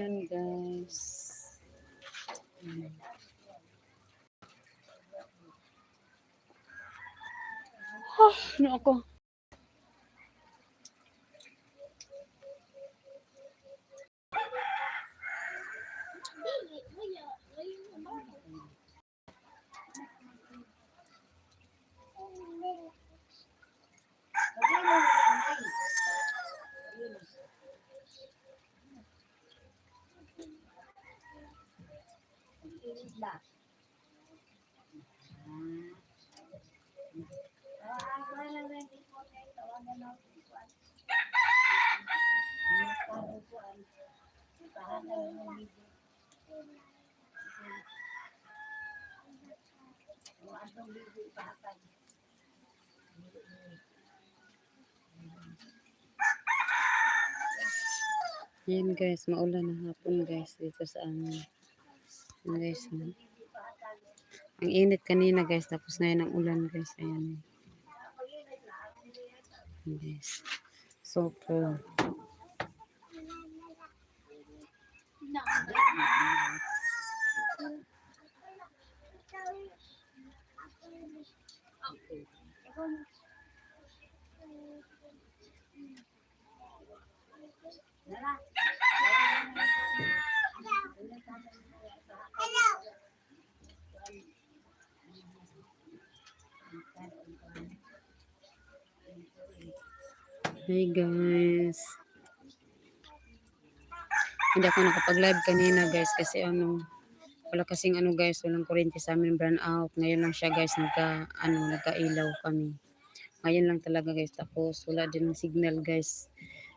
Yan guys. Ayan. Oh, ano ako? Yan guys, maulan na hapon guys dito sa amin. Yan guys. oh. Ang init kanina guys, tapos ngayon ang ulan guys. Ayan. Yan, guys. Super. Hey guys. Hindi ako nakapag-live kanina guys kasi ano, wala kasing ano guys, walang kuryente sa amin brown out. Ngayon lang siya guys, nagka, ano, nagka-ilaw kami. Ngayon lang talaga guys, tapos wala din signal guys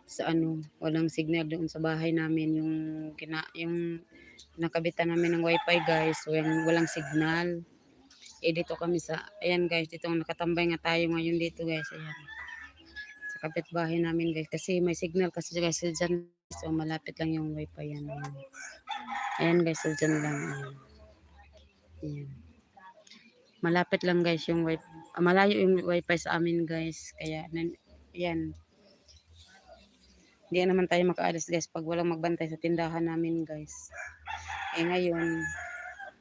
sa ano, walang signal doon sa bahay namin yung kina, yung nakabitan namin ng wifi guys, walang, walang signal. Eh dito kami sa, ayan guys, dito nakatambay nga tayo ngayon dito guys, ayan sa kapitbahay namin guys kasi may signal kasi guys dyan so malapit lang yung wifi yan ayan, guys so dyan lang ayan. malapit lang guys yung wifi ah, malayo yung wifi sa amin guys. Kaya ayan. Hindi naman tayo makaalis guys pag walang magbantay sa tindahan namin guys. Eh ngayon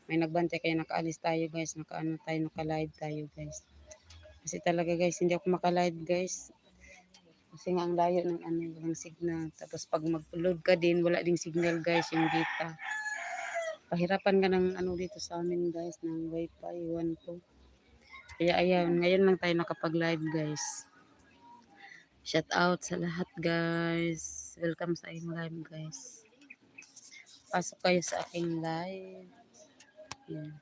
may nagbantay kaya nakaalis tayo guys. Nakaano tayo naka-live tayo guys. Kasi talaga guys hindi ako maka-live guys kasi nga ang layo ng ano, walang signal. Tapos pag mag-load ka din, wala ding signal guys, yung data. Pahirapan ka ng ano dito sa amin guys, ng wifi, one po. Kaya ayan, ngayon lang tayo nakapag-live guys. Shout out sa lahat guys. Welcome sa aking live guys. Pasok kayo sa aking live. Ayan.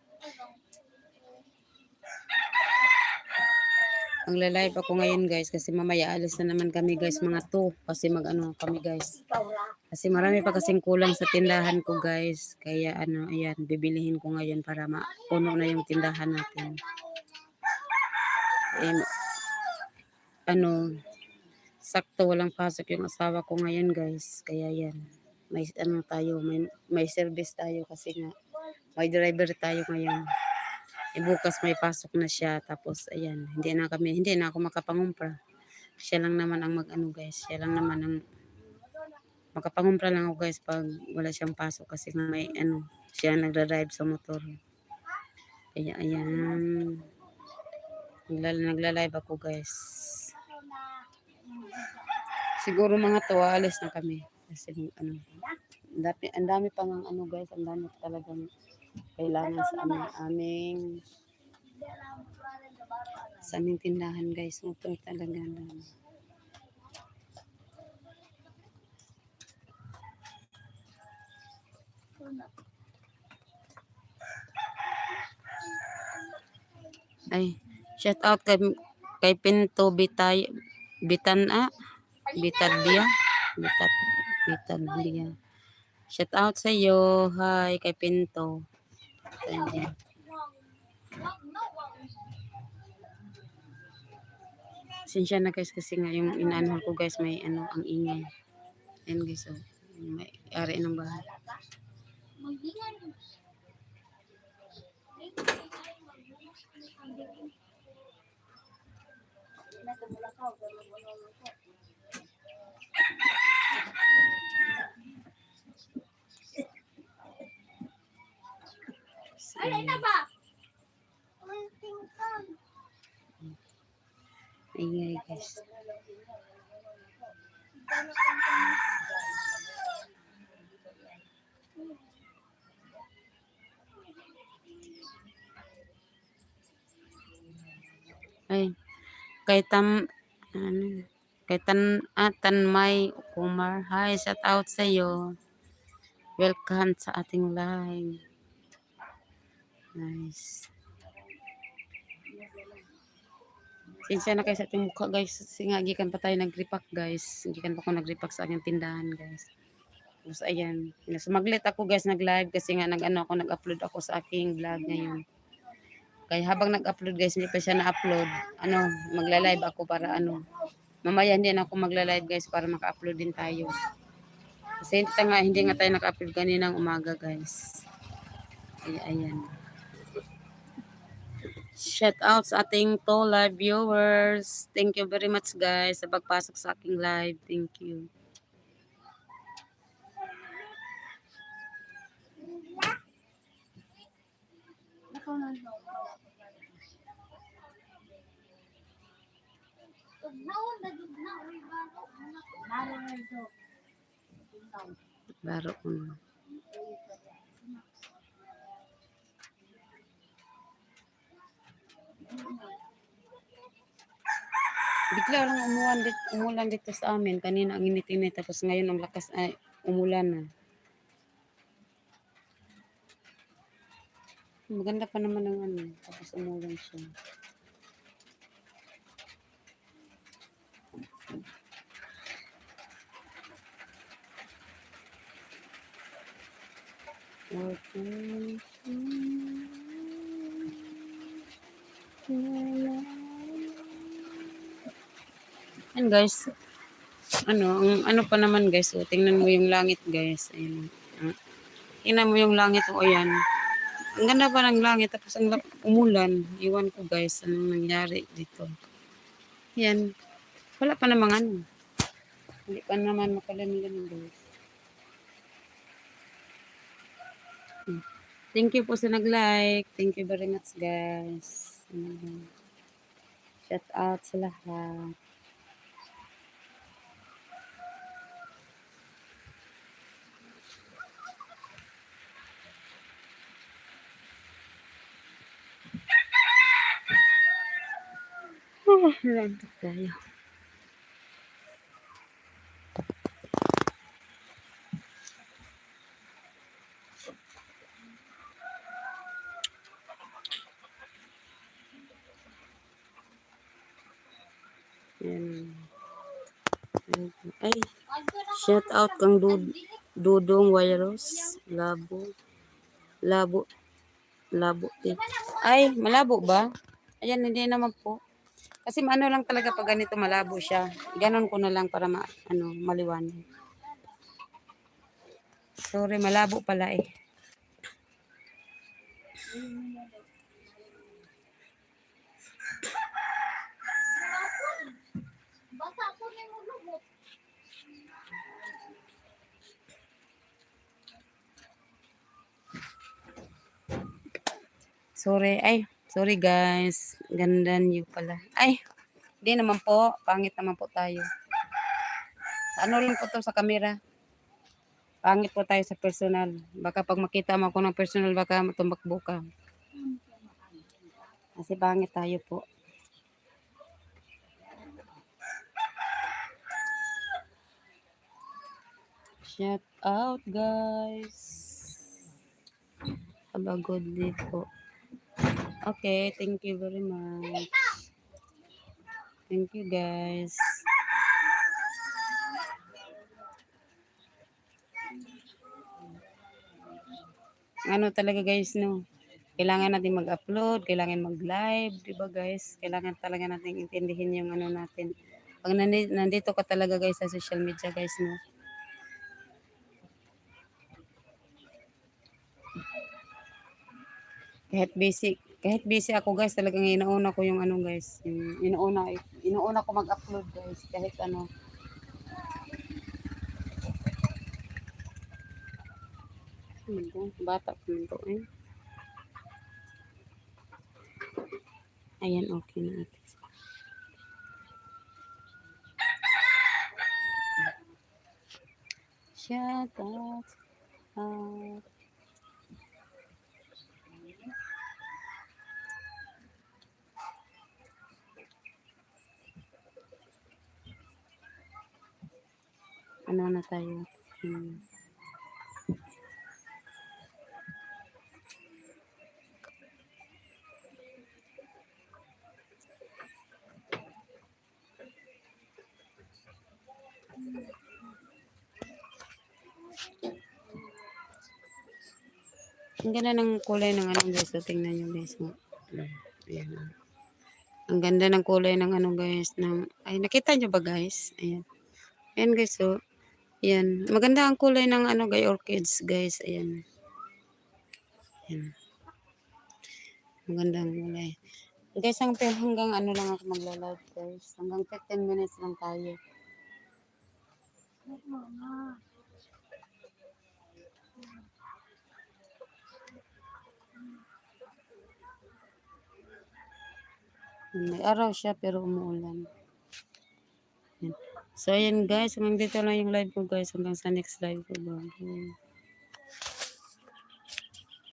Ang live ako ngayon guys kasi mamaya alis na naman kami guys mga 2 kasi mag ano kami guys. Kasi marami pa kasing kulang sa tindahan ko guys. Kaya ano ayan bibilihin ko ngayon para mapuno na yung tindahan natin. And, ano sakto walang pasok yung asawa ko ngayon guys. Kaya yan. May ano tayo, may, may service tayo kasi nga may driver tayo ngayon. Eh, bukas may pasok na siya tapos ayan hindi na kami hindi na ako makapangumpra. Siya lang naman ang mag-ano guys siya lang naman ang makapangumpra lang ako guys pag wala siyang pasok kasi may ano siya nagda-drive sa motor. Kaya ayan Nagla, nagla-live ako guys. Siguro mga to alis na kami. Kasi ano dami, ang dami pang ang ano guys ang dami talagang kailangan sa aming, aming sa aming tindahan guys. Super talaga lang. Ay, shout out kay, kay Pinto Bitay, Bitana, Bitadya, Bitat, Bitadya. Shout out sa iyo. Hi kay Pinto. Ayan. Sinsya na guys kasi nga yung inaano ko guys may ano ang ingay. Ayan guys so may ari ng bahay. Ay, na ba? Ingay guys. Ay, kay Tam, ano, kay Tan, ah, Tanmay Kumar. Hi, shout out sa iyo. Welcome sa ating live. Nice. Sinsya na kayo sa ating mukha guys. Kasi nga, gikan pa tayo nag-repack guys. Gikan pa ako nag-repack sa aking tindahan guys. Tapos ayan. Sumaglit ako guys nag-live kasi nga nag-ano ako, nag-upload ako sa aking vlog ngayon. Kaya habang nag-upload guys, hindi pa siya na-upload. Ano, magla-live ako para ano. Mamaya hindi na ako magla-live guys para maka-upload din tayo. Kasi hindi nga, hindi nga tayo naka-upload kaninang umaga guys. Kaya ayan. Shout out sa ating to live viewers. Thank you very much guys sa pagpasok sa aking live. Thank you. Baro ko na. Bigla lang umulan dito, umulan dito sa amin. Kanina ang init-init tapos ngayon ang lakas ay umulan na. Maganda pa naman ang ano, tapos umulan siya. Okay. Yan guys. Ano, ang ano pa naman guys, oh, tingnan mo yung langit guys. Ayun. ah. Tingnan mo yung langit o oh, ayan. Ang ganda pa ng langit tapos ang umulan. Iwan ko guys, anong nangyari dito. Yan. Wala pa namang ano. Hindi pa naman makalan-lan guys. Hmm. Thank you po sa nag-like. Thank you very much guys. Ayan. Shout out sa lahat. Oh, lantok tayo. Ay, shout out kang Dud Dudong Wairos. Labo. Labo. Labo. Eh. Ay, malabo ba? Ayan, hindi naman po. Kasi ano lang talaga pag ganito malabo siya. Ganon ko na lang para ma, ano, maliwanag. Sorry, malabo pala eh. Basta po na yung lubot. Sorry. Ay, sorry guys. Ganda niyo pala. Ay, di naman po. Pangit naman po tayo. Ano lang po to sa camera. Pangit po tayo sa personal. Baka pag makita mo ako ng personal, baka matumbakbo ka. Kasi pangit tayo po. Shout out guys. Have a good day po. Okay, thank you very much. Thank you guys. Ano talaga guys no? Kailangan natin mag-upload, kailangan mag-live, 'di ba guys? Kailangan talaga natin intindihin yung ano natin. Pag nandi- nandito ka talaga guys sa social media guys no. Kahit busy, kahit busy ako guys, talagang inauna ko yung ano guys, yung inauna, inauna ko mag-upload guys, kahit ano. Ba? Bata pa man to eh. Ayan, okay na ate. Shout out. out. Ano na tayo? Hmm. Ang ganda ng kulay ng ano guys. So, tingnan nyo guys. Oh. Ayan. oh. Ang ganda ng kulay ng ano guys. Ng, ay, nakita nyo ba guys? Ayan. Ayan guys. So, ayan. Maganda ang kulay ng ano guys. Orchids guys. Ayan. Ayan. Maganda ang kulay. Guys, ang hanggang ano lang ako magla-live guys. Hanggang 15 minutes lang tayo. May araw siya pero umuulan. So, ayan guys. Hanggang dito lang yung live ko guys. Hanggang sa next live ko. Bye.